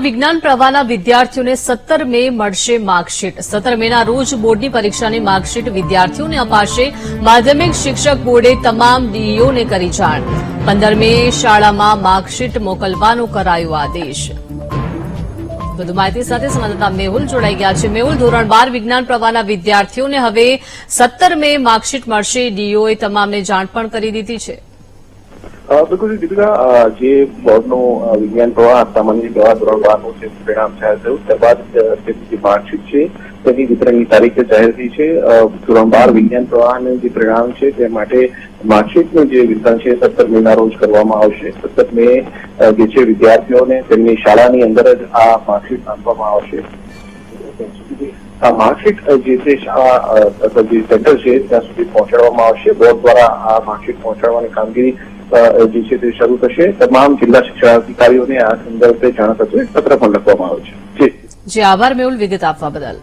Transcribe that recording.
વિજ્ઞાન પ્રવાહના વિદ્યાર્થીઓને સત્તર મે મળશે માર્કશીટ. સત્તર મેના રોજ બોર્ડની પરીક્ષાની માર્કશીટ વિદ્યાર્થીઓને અપાશે. માધ્યમિક શિક્ષક બોર્ડે તમામ ડીઈઓને કરી જાણ. પંદર મે શાળામાં માર્કશીટ મોકલવાનો કરાયો આદેશ. વધુ માહિતી સાથે સંવાદદાતા મેહુલ જોડાઈ ગયા છે. મેહુલ, ધોરણ બાર વિજ્ઞાન પ્રવાહના વિદ્યાર્થીઓને હવે સત્તર મે માર્કશીટ મળશે. ડીઈઓએ તમામને જાણ પણ કરી દીધી છે. બિલકુલ દીપિકા જે બોર્ડનો વિજ્ઞાન પ્રવાહ સામાન્ય પ્રવાહ ધોરણ જે પરિણામ જાહેર થયું. ત્યારબાદ જે માર્કશીટ છે તેની વિતરણની તારીખ જાહેર થઈ છે. ધોરણ બાર વિજ્ઞાન પ્રવાહનું જે પરિણામ છે તે માટે માર્કશીટનું જે વિતરણ છે સત્તર મેના રોજ કરવામાં આવશે. સત્તર મે જે છે વિદ્યાર્થીઓને તેમની શાળાની અંદર જ આ માર્કશીટ આપવામાં આવશે. આ માર્કશીટ જે અ, જે સેન્ટર છે ત્યાં સુધી પહોંચાડવામાં આવશે. બોર્ડ દ્વારા આ માર્કશીટ પહોંચાડવાની કામગીરી જે છે તે શરૂ થશે. તમામ જિલ્લા શિક્ષણાધિકારીઓને આ સંદર્ભે જાણ થશે. પત્ર પણ લખવામાં આવ્યો છે. જે. આભાર મેઉલ વિગત આપવા બદલ.